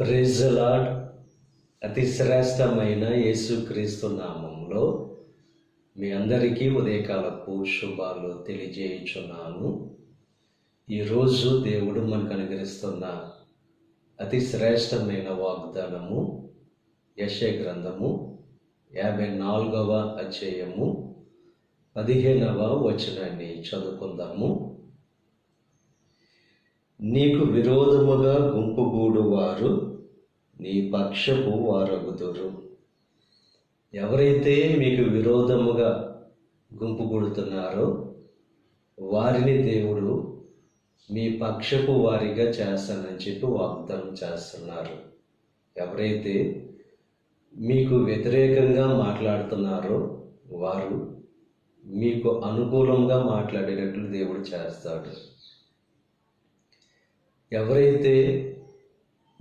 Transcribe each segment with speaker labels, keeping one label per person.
Speaker 1: Praise lord అతి శ్రేష్టమైన యేసుక్రీస్తు నామంలో మీ అందరికీ ఉదయకాలపు శుభాలు తెలియజేయుచున్నాను. ఈరోజు దేవుడు మనకు అనుగ్రహిస్తున్న అతి శ్రేష్టమైన వాగ్దానము యశ గ్రంథము యాభై నాలుగవ అధ్యాయము పదిహేనవ వచనాన్ని చదువుకుందాము. నీకు విరోధముగా గుంపుగూడు వారు నీ పక్షపు వారగుదురు. ఎవరైతే మీకు విరోధముగా గుంపు కొడుతున్నారో వారిని దేవుడు మీ పక్షపు వారిగా చేస్తానని చెప్పి వాగ్దానం చేస్తున్నారు. ఎవరైతే మీకు వ్యతిరేకంగా మాట్లాడుతున్నారో వారు మీకు అనుకూలంగా మాట్లాడేటట్లు దేవుడు చేస్తాడు. ఎవరైతే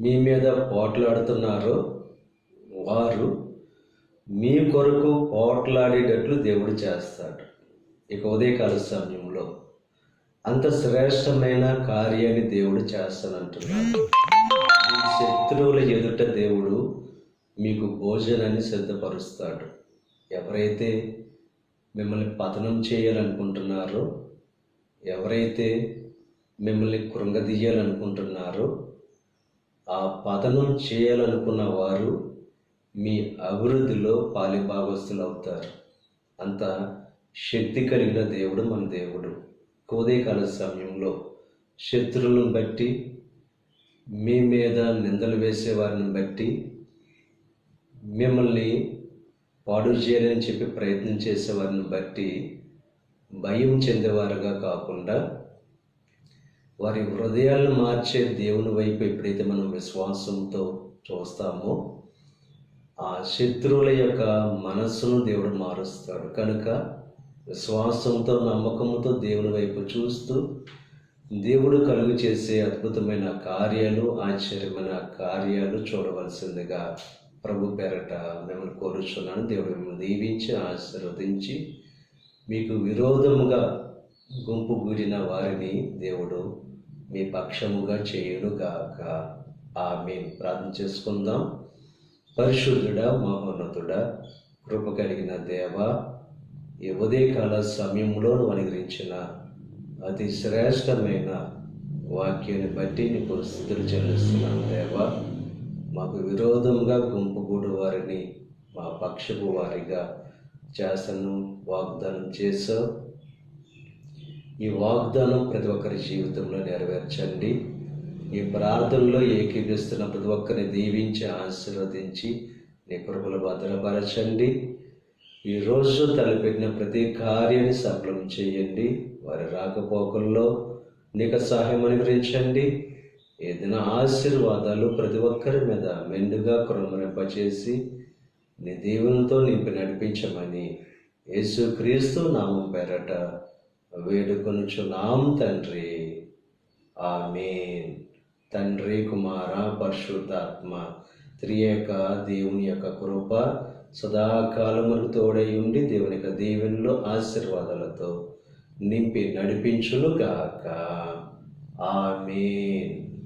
Speaker 1: మీ మీద పోట్లాడుతున్నారో వారు మీ కొరకు పోట్లాడేటట్లు దేవుడు చేస్తాడు. ఇక ఉదయకాల సమయంలో అంత శ్రేష్టమైన కార్యాన్ని దేవుడు చేస్తానంటున్నాడు. మీ శత్రువుల ఎదుట దేవుడు మీకు భోజనాన్ని సిద్ధపరుస్తాడు. ఎవరైతే మిమ్మల్ని పతనం చేయాలనుకుంటున్నారో ఎవరైతే మిమ్మల్ని కృంగదీయాలనుకుంటున్నారో ఆ పతనం చేయాలనుకున్న వారు మీ అభివృద్ధిలో పాలిభాగస్తులు అవుతారు అంత శక్తి కలిగిన దేవుడు మన దేవుడు. కోదేకాల సమయంలో శత్రువులను బట్టి మీ మీద నిందలు వేసేవారిని బట్టి మిమ్మల్ని పాడు చేయాలని చెప్పి ప్రయత్నం చేసేవారిని బట్టి భయం చెందేవారుగా కాకుండా వారి హృదయాలను మార్చే దేవుని వైపు ఎప్పుడైతే మనం విశ్వాసంతో చూస్తామో ఆ శత్రువుల యొక్క మనస్సును దేవుడు మారుస్తాడు. కనుక విశ్వాసంతో నమ్మకంతో దేవుని వైపు చూస్తూ దేవుడు కలుగు చేసే అద్భుతమైన కార్యాలు ఆశ్చర్యమైన కార్యాలు చూడవలసిందిగా ప్రభు పేరట మిమ్మల్ని కోరుచున్నాను. దేవుడు మిమ్మల్ని దీవించి ఆశీర్వదించి మీకు విరోధముగా గుంపు గూడిన వారిని దేవుడు మీ పక్షముగా చేయునుగాక. ఆమె ప్రార్థన చేసుకుందాం. పరిశుద్ధుడ మహోన్నతుడ కృప కలిగిన దేవ ఈ ఉదయకాల సమయంలో నువ్వు అనుగ్రహించిన అతి శ్రేష్టమైన వాక్యాన్ని బట్టి నీకు స్థితులు చెల్లిస్తున్నాను దేవ. మాకు విరోధంగా గుంపుగూడు వారిని మా పక్షపు వారిగా చేసను వాగ్దానం చేసావు. ఈ వాగ్దానం ప్రతి ఒక్కరి జీవితంలో నెరవేర్చండి. ఈ ప్రార్థనలో ఏకీపిస్తున్న ప్రతి ఒక్కరిని దీవించి ఆశీర్వదించి నీ కృపలు భద్రపరచండి. ఈరోజు తలపెట్టిన ప్రతి కార్యాన్ని సఫలం చేయండి. వారి రాకపోకల్లో నీకు సహాయం అనుగ్రహించండి. ఏదైనా ఆశీర్వాదాలు ప్రతి ఒక్కరి మీద మెండుగా కృమరింపచేసి నీ దేవునితో నింపి నడిపించమని యేసుక్రీస్తు నామం పేరట. వేడుకొనుచున్నాం తండ్రి. ఆమెన్. తండ్రి కుమార పరిశుద్ధాత్మ త్రియక దేవుని యొక్క కృప సదాకాలములు తోడై ఉండి దేవుని యొక్క దీవెనలో ఆశీర్వాదాలతో నింపి నడిపించును గాక ఆమెన్.